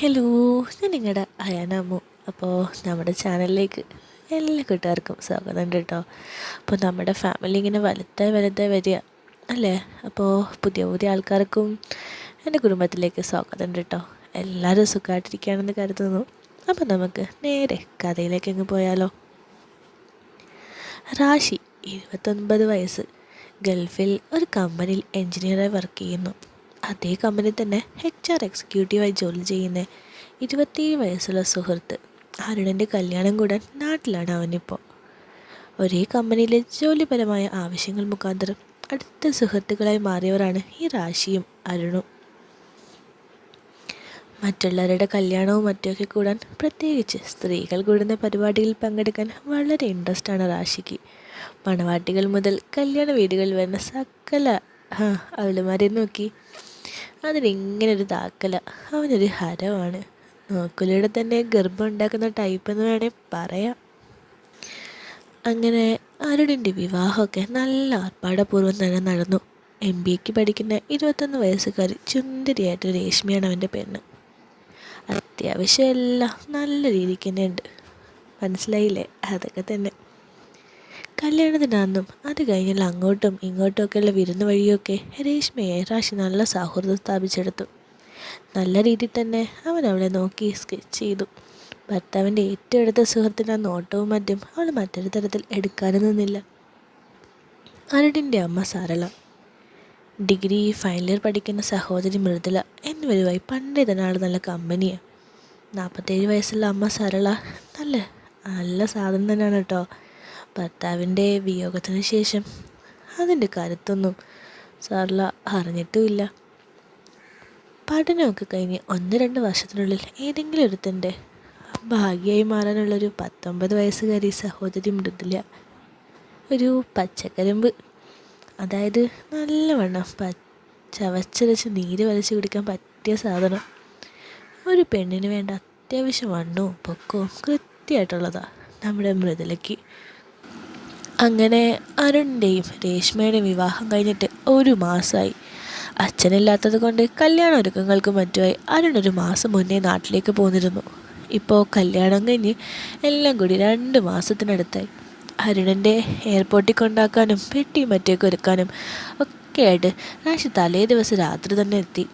Hello ഞാൻ നിങ്ങളുടെ അയാനാമു അപ്പോൾ നമ്മുടെ ചാനലിലേക്ക് എല്ലാ കൂട്ടുകാർക്കും സ്വാഗതം കേട്ടോ അപ്പോൾ നമ്മുടെ ഫാമിലി ഇങ്ങനെ വലുതായി വലുതായി വരിക അല്ലേ? അപ്പോൾ പുതിയ പുതിയ ആൾക്കാർക്കും എന്റെ കുടുംബത്തിലേക്ക് സ്വാഗതം കേട്ടോ എല്ലാവരും സുഖമായിട്ടിരിക്കുകയാണെന്ന് കരുതുന്നു. അപ്പോൾ നമുക്ക് നേരെ കഥയിലേക്ക് അങ്ങ് പോയാലോ. റാഷി ഇരുപത്തൊൻപത് വയസ്സ്. ഗൾഫിൽ ഒരു കമ്പനിയിൽ എൻജിനീയറായി വർക്ക് ചെയ്യുന്നു. അതേ കമ്പനി തന്നെ എച്ച് ആർ എക്സിക്യൂട്ടീവായി ജോലി ചെയ്യുന്ന. ഇരുപത്തിയേഴ് വയസ്സുള്ള സുഹൃത്ത്. അരുണന്റെ കല്യാണം കൂടാൻ നാട്ടിലാണ് അവനിപ്പോൾ. ഒരേ കമ്പനിയിലെ ജോലിപരമായ ആവശ്യങ്ങൾ മുഖാന്തരം അടുത്ത സുഹൃത്തുക്കളായി മാറിയവരാണ് ഈ റാഷിയും അരുണും. മറ്റുള്ളവരുടെ കല്യാണവും മറ്റുമൊക്കെ കൂടാൻ പ്രത്യേകിച്ച് സ്ത്രീകൾ കൂടുന്ന പരിപാടിയിൽ പങ്കെടുക്കാൻ വളരെ ഇൻട്രസ്റ്റ് ആണ് റാഷിക്ക്. മണവാട്ടികൾ മുതൽ കല്യാണ വീടുകളിൽ വരുന്ന സകല അവളുമാരെ നോക്കി അതിനിങ്ങനെ ഒരു താക്കല. അവനൊരു ഹരമാണ്. നോക്കുലയുടെ തന്നെ ഗർഭം ഉണ്ടാക്കുന്ന ടൈപ്പ് എന്ന് വേണേൽ പറയാം. അങ്ങനെ അരുണിന്റെ വിവാഹമൊക്കെ നല്ല ആർപ്പാടപൂർവം തന്നെ നടന്നു. എം ബി എക്ക് പഠിക്കുന്ന ഇരുപത്തൊന്ന് വയസ്സുകാരി ചുന്ദരിയായിട്ട് രേഷ്മിയാണ് അവന്റെ പെണ്ണ്. അത്യാവശ്യം എല്ലാം നല്ല രീതിക്ക് തന്നെ ഉണ്ട്. മനസ്സിലായില്ലേ? അതൊക്കെ തന്നെ കല്യാണത്തിനന്നും അത് കഴിഞ്ഞാൽ അങ്ങോട്ടും ഇങ്ങോട്ടുമൊക്കെയുള്ള വിരുന്ന് വഴിയൊക്കെ രേഷ്മയെ റാഷി നല്ല സൗഹൃദം സ്ഥാപിച്ചെടുത്തു. നല്ല രീതിയിൽ തന്നെ അവൻ അവളെ നോക്കി സ്കെച്ച് ചെയ്തു. ഭർത്താവിന്റെ ഏറ്റവും അടുത്ത സുഹൃത്തിന്റെ ആ നോട്ടവും മറ്റും അവൾ മറ്റൊരു തരത്തിൽ എടുക്കാനും നിന്നില്ല. അരുടിന്റെ അമ്മ സാരള. ഡിഗ്രി ഫൈനൽ ഇയർ പഠിക്കുന്ന സഹോദരി മൃദുല എന്നിവരുമായി പണ്ടേ ആൾ നല്ല കമ്പനിയാണ് നാൽപ്പത്തേഴ് വയസ്സുള്ള അമ്മ സരള നല്ല നല്ല സാധനം തന്നെയാണ് കേട്ടോ. ഭർത്താവിന്റെ വിയോഗത്തിന് ശേഷം അതിന്റെ കരുത്തൊന്നും സാറില അറിഞ്ഞിട്ടുമില്ല. പഠനമൊക്കെ കഴിഞ്ഞ് ഒന്ന് രണ്ട് വർഷത്തിനുള്ളിൽ ഏതെങ്കിലും ഒരുത്തന്റെ ഭാഗ്യമായി മാറാനുള്ളൊരു പത്തൊമ്പത് വയസ്സുകാരി സഹോദരി മൃദുല ഒരു പച്ചക്കരമ്പ് അതായത് നല്ലവണ്ണം പ ചവച്ചരച്ച് നീര് വരച്ച് കുടിക്കാൻ പറ്റിയ സാധനം. ഒരു പെണ്ണിന് വേണ്ട അത്യാവശ്യം വണ്ണവും പൊക്കവും കൃത്യമായിട്ടുള്ളതാണ് നമ്മുടെ മൃദുലയ്ക്ക്. അങ്ങനെ അരുണിന്റെയും രേഷ്മയുടെയും വിവാഹം കഴിഞ്ഞിട്ട് ഒരു മാസമായി. അച്ഛനില്ലാത്തത് കൊണ്ട് കല്യാണ ഒരുക്കങ്ങൾക്കും മറ്റുമായി അരുൺ ഒരു മാസം മുന്നേ നാട്ടിലേക്ക് പോന്നിരുന്നു. ഇപ്പോൾ കല്യാണം കഴിഞ്ഞ് എല്ലാം കൂടി രണ്ട് മാസത്തിനടുത്തായി. അരുണന്റെ എയർപോർട്ടിൽ കൊണ്ടാക്കാനും പെട്ടിയും മറ്റേക്ക് ഒരുക്കാനും ഒക്കെയായിട്ട് റാഷി തലേ ദിവസം രാത്രി തന്നെ എത്തി.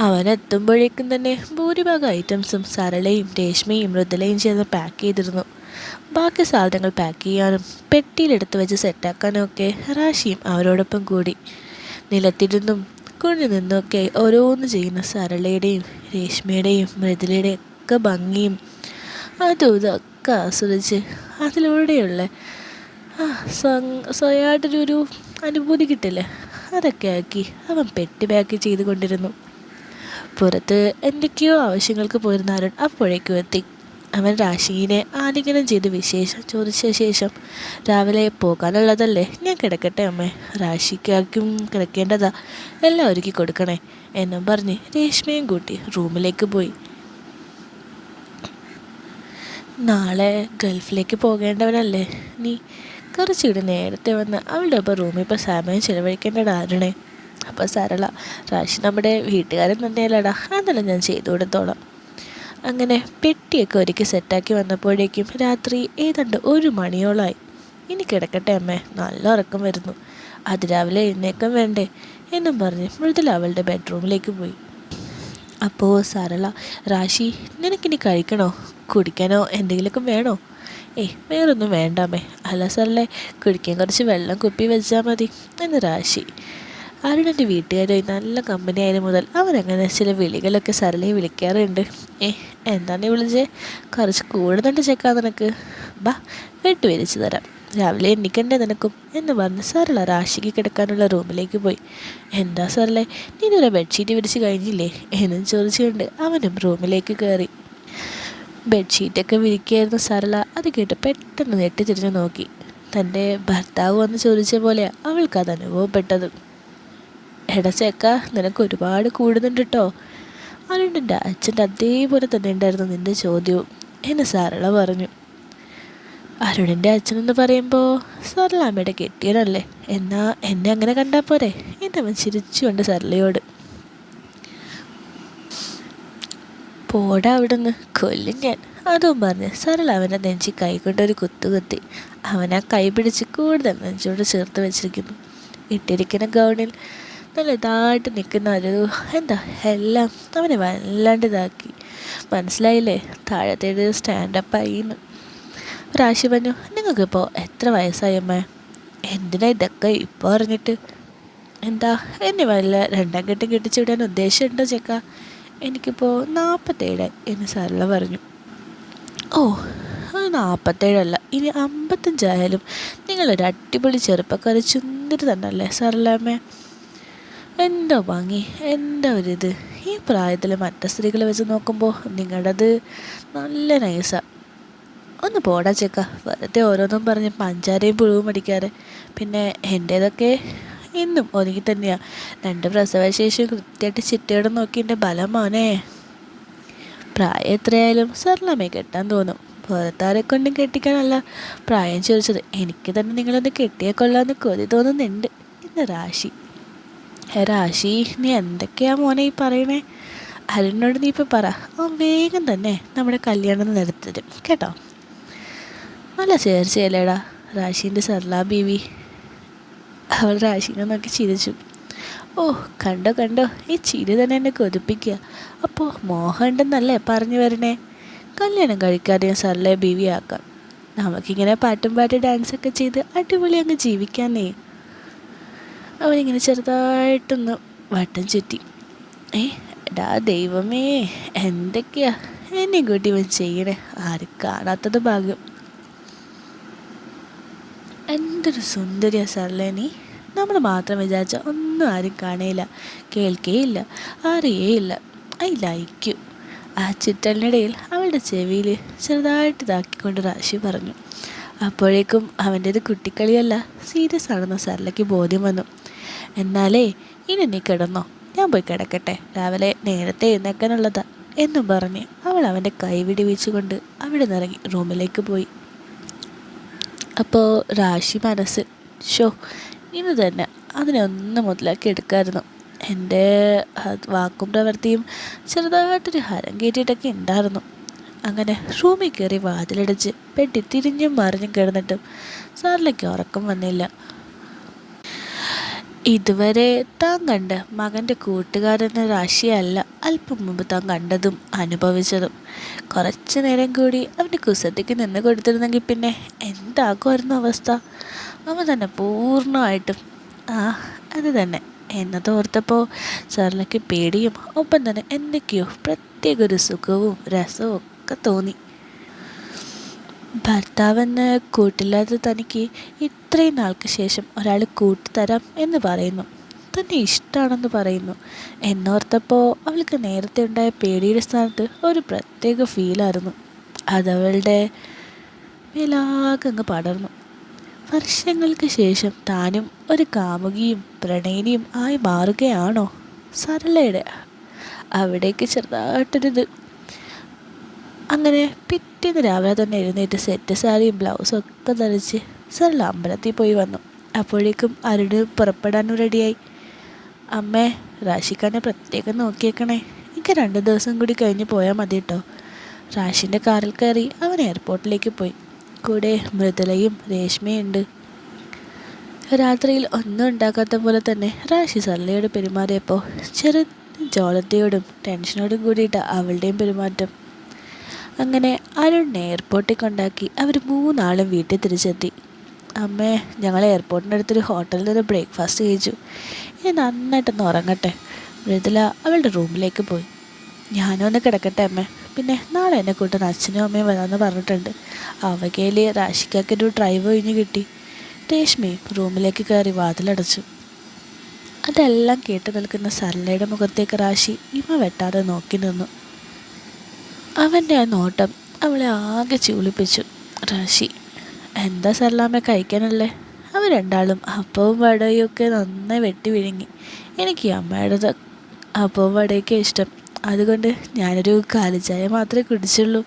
അവനെത്തുമ്പോഴേക്കും തന്നെ ഭൂരിഭാഗം ഐറ്റംസും സരളയും രേഷ്മയും മൃദുലയും ചേർന്ന് പാക്ക് ചെയ്തിരുന്നു. ബാക്കി സാധനങ്ങൾ പാക്ക് ചെയ്യാനും പെട്ടിയിലെടുത്ത് വെച്ച് സെറ്റാക്കാനും ഒക്കെ റാഷിയും അവരോടൊപ്പം കൂടി. നിലത്തിരുന്നും കുഞ്ഞു നിന്നൊക്കെ ഓരോന്ന് ചെയ്യുന്ന സരളയുടെയും രേഷ്മയുടെയും മൃദുലയുടെയും ഒക്കെ ഭംഗിയും അതും ഇതൊക്കെ ആസ്വദിച്ച് അതിലൂടെയുള്ള ആ അനുഭൂതി കിട്ടില്ലേ? അതൊക്കെ ആക്കി അവൻ പെട്ടി പാക്ക് ചെയ്തുകൊണ്ടിരുന്നു. പുറത്ത് എന്തൊക്കെയോ ആവശ്യങ്ങൾക്ക് പോയിരുന്ന അരുൺ അപ്പോഴേക്കും എത്തി. അവൻ രാശിയിനെ ആലിംഗനം ചെയ്ത് വിശേഷം ചോദിച്ച ശേഷം രാവിലെ പോകാനുള്ളതല്ലേ? ഞാൻ കിടക്കട്ടെ അമ്മേ. രാശിക്കാക്കും കിടക്കേണ്ടതാ. എല്ലാം ഒരുക്കി കൊടുക്കണേ എന്നും പറഞ്ഞ് രേഷ്മയും കൂട്ടി റൂമിലേക്ക് പോയി. നാളെ ഗൾഫിലേക്ക് പോകേണ്ടവനല്ലേ? നീ കുറച്ചുകൂടി നേരത്തെ വന്ന് അവളുടെ ഒപ്പം റൂമിൽ ഇപ്പോൾ സമയം ചിലവഴിക്കേണ്ടതാരണേ അപ്പോൾ സരള രാശി നമ്മുടെ വീട്ടുകാരൻ തന്നെയല്ലടാ. അതെല്ലാം ഞാൻ ചെയ്തു കൊടുത്തോളാം. അങ്ങനെ പെട്ടിയൊക്കെ ഒരുക്കി സെറ്റാക്കി വന്നപ്പോഴേക്കും രാത്രി ഏതാണ്ട് ഒരു മണിയോളമായി ഇനി കിടക്കട്ടെ അമ്മേ നല്ല ഉറക്കം വരുന്നു. അതിരാവിലെ എഴുന്നേക്കം വേണ്ടേ? എന്നും പറഞ്ഞ് മൃദുല അവളുടെ ബെഡ്റൂമിലേക്ക് പോയി. അപ്പോൾ സരള റാഷി നിനക്കിനി കഴിക്കണോ? കുടിക്കാനോ എന്തെങ്കിലുമൊക്കെ വേണോ? ഏയ് വേറൊന്നും വേണ്ടാമേ അല്ല സരളെ കുടിക്കാൻ കുറച്ച് വെള്ളം കുപ്പി വെച്ചാൽ മതി എന്ന് റാശി അരുണന്റെ വീട്ടുകാരുമായി നല്ല കമ്പനി ആയത് മുതൽ അവരങ്ങനെ ചില വിളികളൊക്കെ സരളയെ വിളിക്കാറുണ്ട്. ഏ എന്താണ് വിളിച്ചേ? കുറച്ച് കൂടുന്നുണ്ട് ചെക്കാ നിനക്ക്. ബാ വെട്ട് വിരിച്ചു തരാം. രാവിലെ എണ്ണിക്കണ്ടേ നിനക്കും? എന്ന് പറഞ്ഞ് സരള രാശിക്ക് കിടക്കാനുള്ള റൂമിലേക്ക് പോയി. എന്താ സരളെ നീ ഇതുവരെ ബെഡ്ഷീറ്റ് വിരിച്ച് കഴിഞ്ഞില്ലേ? എന്നും ചോദിച്ചുകൊണ്ട് അവനും റൂമിലേക്ക് കയറി ബെഡ്ഷീറ്റൊക്കെ വിരിക്കുകയായിരുന്നു സരള. അത് കേട്ട് പെട്ടെന്ന് നെട്ടിത്തിരിഞ്ഞ് നോക്കി. തന്റെ ഭർത്താവ് വന്ന് ചോദിച്ച പോലെയാണ് അവൾക്കത് അനുഭവപ്പെട്ടത്. എടച്ചേക്ക നിനക്ക് ഒരുപാട് കൂടുന്നുണ്ട് കേട്ടോ അരുണിന്റെ അച്ഛന്റെ അതേപോലെ തന്നെ ഉണ്ടായിരുന്നു നിന്റെ ചോദ്യവും. എന്നെ സരള പറഞ്ഞു. അരുണിന്റെ അച്ഛനെന്ന് പറയുമ്പോൾ സരളാമ്മയുടെ കെട്ടിയനല്ലേ? എന്നാ എന്നെ അങ്ങനെ കണ്ടാൽ പോരെ? എന്റെ അവൻ ചിരിച്ചുകൊണ്ട് സരളയോട് പോടാ അവിടുന്ന് കൊല്ലും ഞാൻ. അതും പറഞ്ഞ് സരള അവനെ നെഞ്ചി കൈകൊണ്ടൊരു കുത്തു കുത്തി അവൻ കൈ പിടിച്ച് കൂടുതൽ നെഞ്ചോട് ചേർത്ത് വെച്ചിരിക്കുന്നു. ഇട്ടിരിക്കുന്ന ഗൗണിൽ നല്ല ഇതായിട്ട് നിൽക്കുന്ന ഒരു എന്താ എല്ലാം അവനെ വല്ലാണ്ട് ഇതാക്കി. മനസ്സിലായില്ലേ? താഴത്തേത് സ്റ്റാൻഡപ്പായിന്ന് രാശി പറഞ്ഞു നിങ്ങൾക്കിപ്പോൾ എത്ര വയസ്സായി അമ്മ? എന്തിനാ ഇതൊക്കെ ഇപ്പോൾ അറിഞ്ഞിട്ട്? എന്താ എന്നെ വല്ല രണ്ടാം കെട്ടും കെട്ടിച്ചുവിടാൻ ഉദ്ദേശമുണ്ടോ ചെക്ക? എനിക്കിപ്പോൾ നാൽപ്പത്തേഴ് എന്ന് സരള പറഞ്ഞു. ഓ നാൽപ്പത്തേഴല്ല ഇനി അമ്പത്തഞ്ചായാലും നിങ്ങളൊരു അടിപൊളി ചെറുപ്പക്കാർ ചുന്തിരി തന്നല്ലേ സരളാമ്മേ എന്താ ഭംഗി? എന്തോ ഒരിത്? ഈ പ്രായത്തിൽ മറ്റ സ്ത്രീകളെ വെച്ച് നോക്കുമ്പോൾ നിങ്ങളുടേത് നല്ല നൈസാ ഒന്ന് പോടാ ചെക്ക. വെറുതെ ഓരോന്നും പറഞ്ഞ് പഞ്ചാരയും പുഴുവും അടിക്കാറ്. പിന്നെ എന്റേതൊക്കെ ഇന്നും ഒതുങ്ങി തന്നെയാണ് രണ്ട് പ്രസവശേഷം കൃത്യമായിട്ട് ചിട്ടയോടെ നോക്കി എന്റെ ബലം മോനെ. പ്രായം എത്രയായാലും സർലമ്മയെ കെട്ടാൻ തോന്നും. പുറത്താരെ കൊണ്ടും കെട്ടിക്കാനല്ല പ്രായം ചോദിച്ചത്. എനിക്ക് തന്നെ നിങ്ങളൊന്ന് കെട്ടിയാൽ കൊള്ളാമെന്ന് കൊതി തോന്നുന്നുണ്ട്. ഇന്ന് രാശി. ഹേ രാശി നീ എന്തൊക്കെയാ മോനെ ഈ പറയണേ അരുണിനോട് നീ ഇപ്പം പറ. അവൻ വേഗം തന്നെ നമ്മുടെ കല്യാണം നടത്തരും കേട്ടോ? നല്ല ചേർച്ചയല്ലേടാ രാശീന്റെ സർലാ ബീവി. അവൾ രാശീനെ നോക്കി ചിരിച്ചു. ഓ കണ്ടോ കണ്ടോ ഈ ചിരി തന്നെ എന്നെ കൊതിപ്പിക്കുക. അപ്പോൾ മോഹം ഉണ്ടെന്നല്ലേ പറഞ്ഞു വരണേ? കല്യാണം കഴിക്കാതെ ഞാൻ സർലയെ ബീവിയാക്കാം നമുക്കിങ്ങനെ പാട്ടും പാട്ട് ഡാൻസൊക്കെ ചെയ്ത് അടിപൊളി അങ്ങ് ജീവിക്കാന്നേ. അവനിങ്ങനെ ചെറുതായിട്ടൊന്ന് വട്ടം ചുറ്റി. ഏ ഡാ ദൈവമേ എന്തൊക്കെയാ? എന്നെ കൂട്ടി ഇവൻ ചെയ്യണേ? ആരും കാണാത്തത് ഭാഗ്യം. എന്തൊരു സുന്ദരിയാ സർലേ നീ. നമ്മൾ മാത്രം വിചാരിച്ച ഒന്നും ആരും കാണേയില്ല കേൾക്കേയില്ല. അറിയേയില്ല. I like you. ആ ചുറ്റലിനിടയിൽ അവളുടെ ചെവിയിൽ ചെറുതായിട്ട് ഇതാക്കിക്കൊണ്ട് റാശി പറഞ്ഞു. അപ്പോഴേക്കും അവന്റേത് കുട്ടിക്കളിയല്ല സീരിയസ് ആണെന്ന് സർലയ്ക്ക് ബോധ്യം വന്നു. എന്നാലേ ഇനി നീ കിടന്നോ. ഞാൻ പോയി കിടക്കട്ടെ. രാവിലെ നേരത്തെ എഴുന്നേക്കാനുള്ളതാ എന്നും പറഞ്ഞ് അവൾ അവന്റെ കൈവിടി വീച്ചുകൊണ്ട് അവിടെ നിറങ്ങി റൂമിലേക്ക് പോയി. അപ്പോൾ രാശി മനസ്സ്. ഷോ ഇന്ന് തന്നെ അതിനെ ഒന്ന് മുതലാക്കി എടുക്കായിരുന്നു. എന്റെ വാക്കും പ്രവൃത്തിയും ചെറുതായിട്ടൊരു ഹരം കയറ്റിയിട്ടൊക്കെ ഉണ്ടായിരുന്നു. അങ്ങനെ റൂമിൽ കയറി വാതിലടിച്ച് പെട്ടി തിരിഞ്ഞും മറിഞ്ഞും കിടന്നിട്ടും സാറിലേക്ക് ഉറക്കം വന്നില്ല. ഇതുവരെ താൻ കണ്ട മകന്റെ കൂട്ടുകാരെന്ന രാശിയല്ല അല്പം മുമ്പ് താൻ കണ്ടതും അനുഭവിച്ചതും. കുറച്ച് നേരം കൂടി അവന്റെ കുസൃതിക്ക് നിന്ന് കൊടുത്തിരുന്നെങ്കിൽ പിന്നെ എന്താകുമായിരുന്നു അവസ്ഥ? അവൻ തന്നെ പൂർണമായിട്ടും ആ അത് തന്നെ. എന്നതോർത്തപ്പോൾ സർലയ്ക്ക് പേടിയും ഒപ്പം തന്നെ എന്തൊക്കെയോ പ്രത്യേക ഒരു സുഖവും രസവും ഒക്കെ തോന്നി. ഭർത്താവെന്ന് കൂട്ടില്ലാതെ തനിക്ക് ഇത്രയും നാൾക്ക് ശേഷം ഒരാൾ കൂട്ടിത്തരാം എന്ന് പറയുന്നു. തന്നെ ഇഷ്ടമാണെന്ന് പറയുന്നു. എന്നോർത്തപ്പോൾ അവൾക്ക് നേരത്തെ ഉണ്ടായ പേടിയുടെ സ്ഥാനത്ത് ഒരു പ്രത്യേക ഫീലായിരുന്നു അതവളുടെ മേലാകങ്ങ് പടർന്നു. വർഷങ്ങൾക്ക് ശേഷം താനും ഒരു കാമുകിയും പ്രണയിനിയും ആയി മാറുകയാണോ? സരളയുടെ അവിടേക്ക് ചെറുതായിട്ടൊരിത് അങ്ങനെ പിറ്റേന്ന് രാവിലെ തന്നെ എഴുന്നേറ്റ് സെറ്റ് സാരിയും ബ്ലൗസും ഒക്കെ ധരിച്ച് സരള അമ്പലത്തിൽ പോയി വന്നു. അപ്പോഴേക്കും അരുട് പുറപ്പെടാനും റെഡിയായി അമ്മേ റാഷിക്കാനെ പ്രത്യേകം നോക്കിയേക്കണേ. എനിക്ക് രണ്ട് ദിവസം കൂടി കഴിഞ്ഞ് പോയാൽ മതി കേട്ടോ റാഷിന്റെ കാറിൽ കയറി അവൻ എയർപോർട്ടിലേക്ക് പോയി. കൂടെ മൃദുലയും രേഷ്മയുണ്ട്. രാത്രിയിൽ ഒന്നും ഉണ്ടാക്കാത്ത പോലെ തന്നെ റാഷി സർലയോട് പെരുമാറിയപ്പോൾ ചെറു ജോലത്തെയോടും ടെൻഷനോടും കൂടിയിട്ട് അവളുടെയും പെരുമാറ്റം. അങ്ങനെ അരുണിനെ എയർപോർട്ടിൽ കൊണ്ടാക്കി അവർ മൂന്നാളും വീട്ടിൽ തിരിച്ചെത്തി. അമ്മേ ഞങ്ങൾ എയർപോർട്ടിന്റെ അടുത്തൊരു ഹോട്ടലിൽ നിന്ന് ബ്രേക്ക്ഫാസ്റ്റ് കഴിച്ചു. ഇനി നന്നായിട്ടൊന്ന് ഉറങ്ങട്ടെ. മൃദുല അവളുടെ റൂമിലേക്ക് പോയി. ഞാനും ഒന്ന് കിടക്കട്ടെ അമ്മേ. പിന്നെ നാളെ എന്നെ കൂട്ടുന്ന അച്ഛനും അമ്മയും വരാമെന്ന് പറഞ്ഞിട്ടുണ്ട്. അവകയിൽ രാശിക്കൊക്കെ ഒരു ഡ്രൈവ് കഴിഞ്ഞ് കിട്ടി. രേഷ്മയും റൂമിലേക്ക് കയറി വാതിലടച്ചു. അതെല്ലാം കേട്ടു നിൽക്കുന്ന സരളയുടെ മുഖത്തേക്ക് റാഷി ഇമ വെട്ടാതെ നോക്കി നിന്നു. അവന്റെ ആ നോട്ടം അവളെ ആകെ ചൂളിപ്പിച്ചു. റാഷി എന്താ സർലാമ്മ കഴിക്കാനല്ലേ? അവർ രണ്ടാളും അപ്പവും വടയും ഒക്കെ നന്നായി വെട്ടി വിഴുങ്ങി. എനിക്ക് അമ്മയുടെ അപ്പവും വടയൊക്കെ ഇഷ്ടം. അതുകൊണ്ട് ഞാനൊരു കാലിച്ചായ മാത്രമേ കുടിച്ചുള്ളൂ.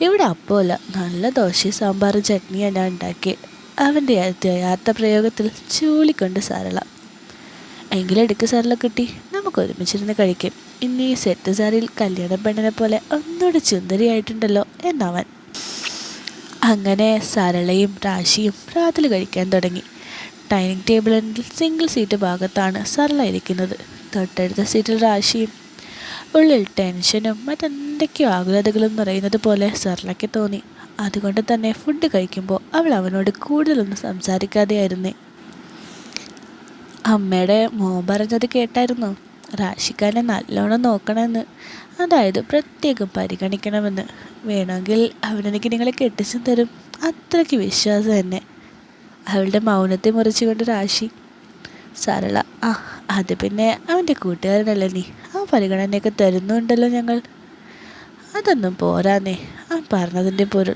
ഇവിടെ അപ്പമല്ല നല്ല ദോശയും സാമ്പാറും ചട്നിയാണ് ഞാൻ ഉണ്ടാക്കിയത് അവന്റെ യഥാർത്ഥ പ്രയോഗത്തിൽ ചൂളിക്കൊണ്ട് സരള. എങ്കിലെടുക്ക് സരള കിട്ടി. നമുക്ക് ഒരുമിച്ചിരുന്ന് കഴിക്കും. ഇന്ന് ഈ സെറ്റ് സാരിയിൽ കല്യാണ പെണ്ണിനെ പോലെ ഒന്നുകൂടി ചുന്ദരിയായിട്ടുണ്ടല്ലോ എന്നവൻ. അങ്ങനെ സരളയും രാശിയും രാത്രി കഴിക്കാൻ തുടങ്ങി. ഡൈനിങ് ടേബിളിൽ സിംഗിൾ സീറ്റ് ഭാഗത്താണ് സരള ഇരിക്കുന്നത്. തൊട്ടടുത്ത സീറ്റിൽ രാശിയും. ഉള്ളിൽ ടെൻഷനും മറ്റെന്തൊക്കെയോ ആകുലതകളും നിറയുന്നത് പോലെ സരളയ്ക്ക് തോന്നി. അതുകൊണ്ട് തന്നെ ഫുഡ് കഴിക്കുമ്പോൾ അവൾ അവനോട് കൂടുതലൊന്നും സംസാരിക്കാതെയായിരുന്നേ. അമ്മയുടെ മോൻ പറഞ്ഞത് കേട്ടായിരുന്നു? രാശിക്കാരനെ നല്ലോണം നോക്കണമെന്ന്. അതായത് പ്രത്യേകം പരിഗണിക്കണമെന്ന്. വേണമെങ്കിൽ അവനെനിക്ക് നിങ്ങളെ കെട്ടിച്ചു തരും. അത്രയ്ക്ക് വിശ്വാസം തന്നെ. അവളുടെ മൗനത്തെ മുറിച്ചുകൊണ്ട് രാശി. സരള ആ അത് പിന്നെ അവന്റെ കൂട്ടുകാരനല്ലേ നീ? ആ പരിഗണനയൊക്കെ തരുന്നുണ്ടല്ലോ ഞങ്ങൾ. അതൊന്നും പോരാന്നേ അവൻ പറഞ്ഞതിന്റെ പൊരുൾ.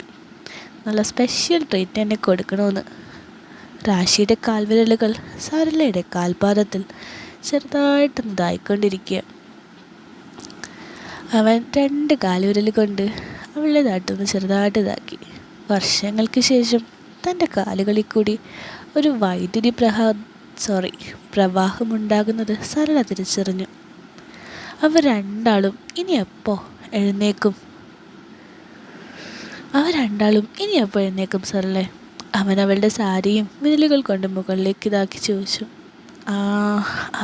നല്ല സ്പെഷ്യൽ ട്രീറ്റ് എന്നെ കൊടുക്കണമെന്ന്. രാശിയുടെ കാൽവിരലുകൾ സരളയുടെ കാൽപാദത്തിൽ. ചെറുതായിട്ടൊന്ന് ഇതായിക്കൊണ്ടിരിക്കുക. അവൻ രണ്ട് കാലുരൽ കൊണ്ട് അവളുടെ നാട്ടൊന്ന് ചെറുതായിട്ട് ഇതാക്കി. വർഷങ്ങൾക്ക് ശേഷം തന്റെ കാലുകളിൽ കൂടി ഒരു വൈദ്യുതി പ്രഹ സോറി പ്രവാഹമുണ്ടാകുന്നത് സരള തിരിച്ചറിഞ്ഞു. അവർ രണ്ടാളും ഇനി എപ്പോ എഴുന്നേക്കും? അവർ രണ്ടാളും ഇനി എപ്പോൾ എഴുന്നേക്കും സരളെ? അവൻ അവളുടെ സാരിയും വിരലുകൾ കൊണ്ട് മുകളിലേക്ക് ഇതാക്കി ചോദിച്ചു.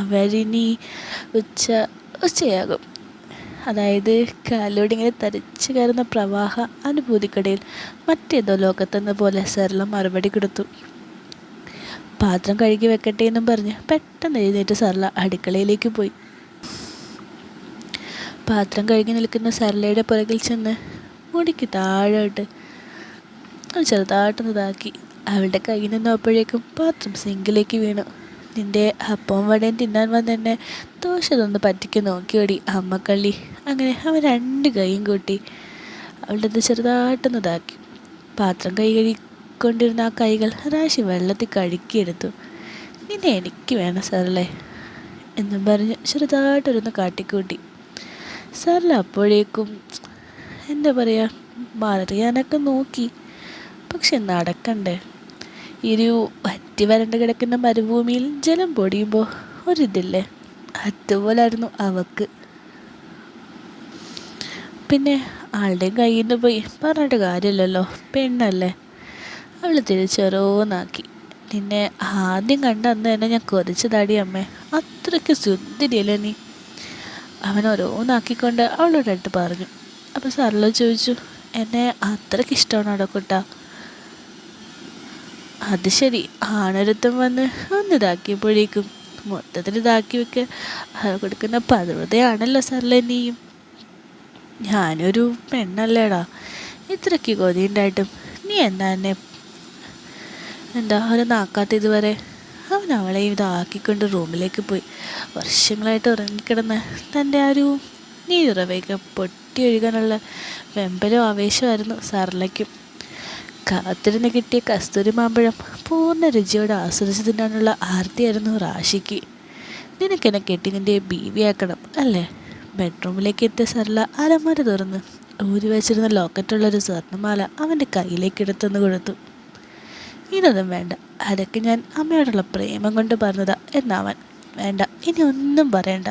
അവരിനി ഉച്ച ഉച്ചയാകും. അതായത് കാലോട് ഇങ്ങനെ തരിച്ചു കയറുന്ന പ്രവാഹ അനുഭൂതിക്കിടയിൽ മറ്റേതോ ലോകത്തെന്ന പോലെ സർല മറുപടി കൊടുത്തു. പാത്രം കഴുകി വെക്കട്ടെ എന്നും പറഞ്ഞ് പെട്ടെന്ന് എഴുന്നേറ്റ് സരള അടുക്കളയിലേക്ക് പോയി. പാത്രം കഴുകി നിൽക്കുന്ന സരളയുടെ പുറകിൽ ചെന്ന് മുടിക്ക് താഴോട്ട് ചെറുതായിട്ടൊന്ന് ഇതാക്കി അവളുടെ കയ്യിൽ നിന്നപ്പോഴേക്കും പാത്രം സിങ്കിലേക്ക് വീണു. നിന്റെ അപ്പവും വടയും തിന്നാൻ വന്നെന്നെ ദോഷതൊന്ന് പറ്റിക്ക് നോക്കിയോടി അമ്മക്കള്ളി. അങ്ങനെ അവൻ രണ്ട് കൈയും കൂട്ടി അവളുടെ ചെറുതായിട്ടൊന്ന് ഇതാക്കി. പാത്രം കൈ കഴുകിക്കൊണ്ടിരുന്ന ആ കൈകൾ റാശി വെള്ളത്തിൽ കഴുക്കിയെടുത്തു നിന്നെ എനിക്ക് വേണം സാറല്ലേ? എന്നും പറഞ്ഞ് ചെറുതായിട്ടൊരൊന്ന് കാട്ടിക്കൂട്ടി. സാറിൽ അപ്പോഴേക്കും എന്താ പറയുക മറിയാനൊക്കെ നോക്കി. പക്ഷെ നടക്കണ്ടേ? ഒരു വറ്റി വരണ്ട് കിടക്കുന്ന മരുഭൂമിയിൽ ജലം പൊടിയുമ്പോൾ ഒരിതില്ലേ? അതുപോലായിരുന്നു അവക്ക്. പിന്നെ ആളുടെയും കയ്യിൽ നിന്ന് പോയി പറഞ്ഞിട്ട് കാര്യമില്ലല്ലോ. പെണ്ണല്ലേ? അവൾ തിരിച്ചോരോന്നാക്കി നിന്നെ ആദ്യം കണ്ട അന്ന് തന്നെ ഞാൻ കുറച്ചതാടി അമ്മേ. അത്രയ്ക്ക് സുന്ദരിയല്ലേ നീ? അവൻ ഓരോന്നാക്കിക്കൊണ്ട് അവളോടായിട്ട് പറഞ്ഞു. അപ്പോൾ സാറിലോ ചോദിച്ചു എന്നെ അത്രയ്ക്ക് ഇഷ്ടമാണോ കുട്ടാ? അത് ശരി. ആണൊരുത്തം വന്ന് ഒന്ന് ഇതാക്കിയപ്പോഴേക്കും മൊത്തത്തിൽ ഇതാക്കി വെക്ക്. കൊടുക്കുന്ന പതിവതയാണല്ലോ സാറിലെ നീയും. ഞാനൊരു പെണ്ണല്ലേടാ. ഇത്രയ്ക്ക് കൊതിയുണ്ടായിട്ടും നീ എന്താ എന്നെ എന്താ അവനെ നാക്കാത്ത ഇതുവരെ? അവൻ അവളെ ഇതാക്കിക്കൊണ്ട് റൂമിലേക്ക് പോയി. വർഷങ്ങളായിട്ട് ഉറങ്ങിക്കിടന്ന് തന്റെ ആ ഒരു നീരുറവയൊക്കെ പൊട്ടി ഒഴുകാനുള്ള വെമ്പലോ ആവേശമായിരുന്നു സാറിലേക്കും കാത്തിരുന്ന് കിട്ടിയ കസ്തൂരി മാമ്പഴം പൂർണ രുചിയോടെ ആസ്വദിച്ച് തിന്നാനുള്ള ആർത്തിയായിരുന്നു റാഷിക്ക്. നിനക്കെന്നെ കെട്ടി നിന്റെ ബീവിയാക്കണം അല്ലേ? ബെഡ്റൂമിലേക്ക് എത്തിയ സർല അലമാര തുറന്ന് ഊരി വെച്ചിരുന്ന ലോക്കറ്റുള്ളൊരു സ്വർണമാല അവന്റെ കയ്യിലേക്ക് എടുത്തെന്ന് കൊടുത്തു. ഇതൊന്നും വേണ്ട അതൊക്കെ ഞാൻ അമ്മയോടുള്ള പ്രേമം കൊണ്ട് പറഞ്ഞതാ എന്നവൻ വേണ്ട ഇനി ഒന്നും പറയണ്ട.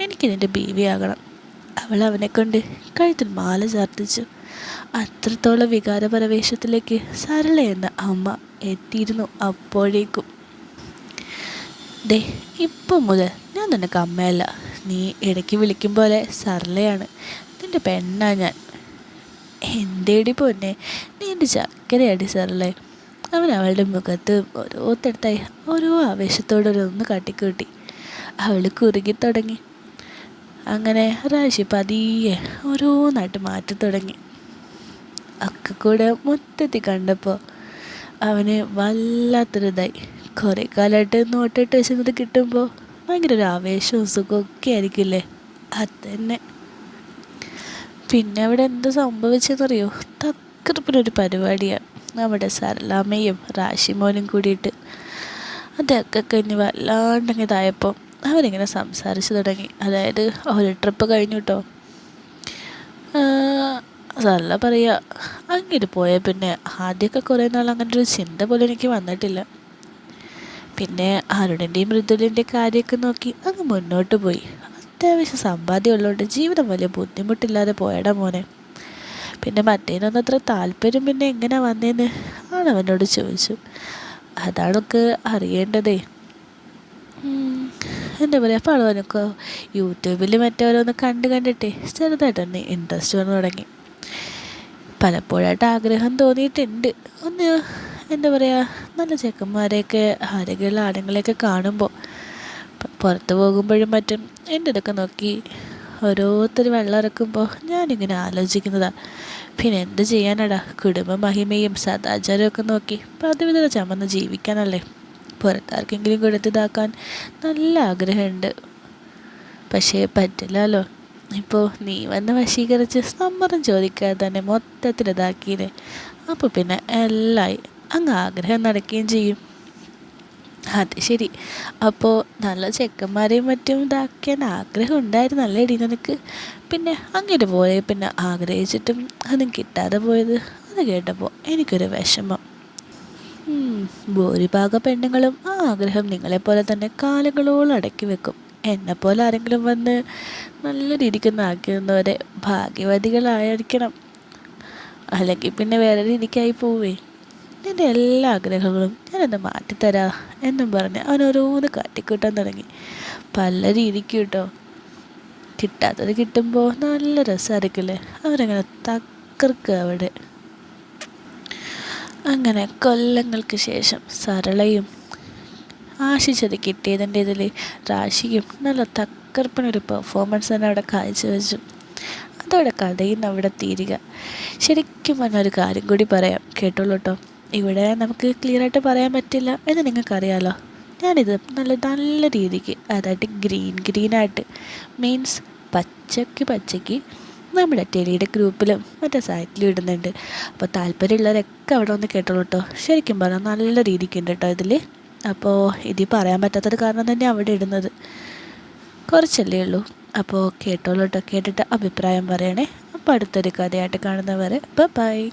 എനിക്ക് നിന്റെ ആകണം. അവൾ അവനെ കൊണ്ട് കഴുത്തിൽ മാല ചാർത്തിച്ചു. അത്രത്തോളം വികാരപരവേശത്തിലേക്ക് സരള എന്ന അമ്മ എത്തിയിരുന്നു അപ്പോഴേക്കും. ദേ ഇപ്പം മുതൽ ഞാൻ നിനക്ക് അമ്മയല്ല. നീ ഇടയ്ക്ക് വിളിക്കും പോലെ സരളയാണ്. നിന്റെ പെണ്ണാ ഞാൻ. എന്തേടി പൊന്നെ? നീ എന്റെ ചക്കരയാടി സരളെ. അവൻ അവളുടെ മുഖത്ത് ഓരോത്തടുത്തായി ഓരോ ആവേശത്തോടെ ഒന്ന് കാട്ടിക്കൂട്ടി. അവൾ കുറുകി തുടങ്ങി. അങ്ങനെ ഒരാഴ്ച പതിയെ ഓരോന്നായിട്ട് മാറ്റി തുടങ്ങി. ഒക്കെ കൂടെ മൊത്തത്തിൽ കണ്ടപ്പോൾ അവന് വല്ലാത്തൊരിതായി. കുറേ കാലമായിട്ട് നോട്ടിട്ട് വെച്ചത് കിട്ടുമ്പോൾ ഭയങ്കര ഒരു ആവേശവും സുഖമൊക്കെ ആയിരിക്കില്ലേ? അത് തന്നെ പിന്നെ അവിടെ എന്ത് സംഭവിച്ചെന്നറിയോ? തക്കറപ്പിനൊരു പരിപാടിയാണ് നമ്മുടെ സരളാമ്മയും റാഷിമോനും കൂടിയിട്ട്. അതൊക്കെ കഴിഞ്ഞ് വല്ലാണ്ടങ്ങിതായപ്പോൾ അവരിങ്ങനെ സംസാരിച്ച് തുടങ്ങി. അതായത് ഒരു ട്രിപ്പ് കഴിഞ്ഞു കേട്ടോ അതല്ല പറയുക അങ്ങനെ പോയ പിന്നെ ആദ്യമൊക്കെ കുറേ നാൾ അങ്ങനെ ഒരു ചിന്ത പോലും എനിക്ക് വന്നിട്ടില്ല. പിന്നെ അരുണിന്റെയും മൃദുലിന്റെ കാര്യമൊക്കെ നോക്കി അങ്ങ് മുന്നോട്ട് പോയി. അത്യാവശ്യം സമ്പാദ്യം ഉള്ളതുകൊണ്ട് ജീവിതം വലിയ ബുദ്ധിമുട്ടില്ലാതെ പോയടാ മോനെ. പിന്നെ മറ്റേനൊന്നും അത്ര താല്പര്യം പിന്നെ എങ്ങനെ വന്നേന്ന്? ആണ് അവനോട് ചോദിച്ചു. അതാണൊക്കെ അറിയേണ്ടതേ. എന്താ പറയുക അപ്പോൾ അവനൊക്കെ യൂട്യൂബിൽ മറ്റോരോന്ന് കണ്ട് കണ്ടിട്ടേ ചെറുതായിട്ടൊന്ന് ഇൻട്രസ്റ്റ് വന്നു തുടങ്ങി. പലപ്പോഴായിട്ട് ആഗ്രഹം തോന്നിയിട്ടുണ്ട്. ഒന്ന് എന്താ പറയുക നല്ല ചെക്കന്മാരെയൊക്കെ ആരെങ്കിലും ആണുങ്ങളെയൊക്കെ കാണുമ്പോൾ പുറത്ത് പോകുമ്പോഴും മറ്റും എന്റെ ഇതൊക്കെ നോക്കി ഓരോരുത്തർ വെള്ളം ഇറക്കുമ്പോൾ ഞാനിങ്ങനെ ആലോചിക്കുന്നതാണ് പിന്നെ എന്ത് ചെയ്യാനടാ? കുടുംബ മഹിമയും സദാചാരമൊക്കെ നോക്കി പതിവിധ ചമന്ന് ജീവിക്കാനല്ലേ. പുറത്താർക്കെങ്കിലും കൊടുത്തിതാക്കാൻ നല്ല ആഗ്രഹമുണ്ട്. പക്ഷേ പറ്റില്ലല്ലോ ഇപ്പോൾ നീ വന്ന് വശീകരിച്ച് സമ്മതം ചോദിക്കാതെ തന്നെ മൊത്തത്തിൽ ഇതാക്കിയില്ലേ? അപ്പോൾ പിന്നെ എല്ലായി അങ്ങ് ആഗ്രഹം നടക്കുകയും ചെയ്യും. അത് ശരി. അപ്പോൾ നല്ല ചെക്കന്മാരെയും മറ്റും ഇതാക്കാൻ ആഗ്രഹം ഉണ്ടായിരുന്നല്ലേ ഇടി നിനക്ക്? പിന്നെ അങ്ങനെ പോയി പിന്നെ ആഗ്രഹിച്ചിട്ടും അതും കിട്ടാതെ പോയത് അത് കേട്ടപ്പോൾ എനിക്കൊരു വിഷമം. ഭൂരിഭാഗ പെണ്ണുങ്ങളും ആ ആഗ്രഹം നിങ്ങളെപ്പോലെ തന്നെ കാലങ്ങളോളം അടക്കി വെക്കും. എന്നെപ്പോലെ ആരെങ്കിലും വന്ന് നല്ല രീതിക്ക് നാക്കുന്നവരെ ഭാഗ്യവതികളായിരിക്കണം. അല്ലെങ്കിൽ പിന്നെ വേറെ രീതിക്കായി പോവേ. നിന്റെ എല്ലാ ആഗ്രഹങ്ങളും ഞാനൊന്ന് മാറ്റിത്തരാ എന്നും പറഞ്ഞ് അവൻ ഓരോന്ന് കാട്ടിക്കൂട്ടാൻ തുടങ്ങി. പല രീതിക്ക് കേട്ടോ. കിട്ടാത്തത് കിട്ടുമ്പോൾ നല്ല രസമായിരിക്കില്ലേ അവരങ്ങനെ തക്കർക്ക് അവിടെ. അങ്ങനെ കൊല്ലങ്ങൾക്ക് ശേഷം സരളയും ആശിച്ചത് കിട്ടിയതിന്റെ ഇതിൽ രാശിയും നല്ല തക്കർപ്പനൊരു പെർഫോമൻസ് തന്നെ അവിടെ കാഴ്ചവെച്ചു. അതോടെ കഥയിൽ നിന്ന് അവിടെ തീരുക. ശരിക്കും പറഞ്ഞൊരു കാര്യം കൂടി പറയാം. കേട്ടോളൂ കേട്ടോ ഇവിടെ നമുക്ക് ക്ലിയറായിട്ട് പറയാൻ പറ്റില്ല എന്ന് നിങ്ങൾക്കറിയാലോ. ഞാനിത് നല്ല നല്ല രീതിക്ക് അതായത് ഗ്രീൻ ഗ്രീനായിട്ട് മീൻസ് പച്ചയ്ക്ക് പച്ചയ്ക്ക് നമ്മുടെ ടെലിയുടെ ഗ്രൂപ്പിലും മറ്റേ സൈറ്റിലും ഇടുന്നുണ്ട്. അപ്പോൾ താല്പര്യമുള്ളവരൊക്കെ അവിടെ ഒന്ന് കേട്ടോളൂ കേട്ടോ ശരിക്കും പറഞ്ഞാൽ നല്ല രീതിക്കുണ്ട് കേട്ടോ ഇതിൽ അപ്പോൾ ഇതി പറയാൻ പറ്റാത്തത് കാരണം തന്നെ അവിടെ ഇടുന്നത്. കുറച്ചല്ലേ ഉള്ളൂ. അപ്പോൾ കേട്ടോളൂ കേട്ടോ കേട്ടിട്ട് അഭിപ്രായം പറയണേ. അപ്പോൾ അടുത്തൊരു കഥയായിട്ട് കാണുന്നവരെ. ബൈ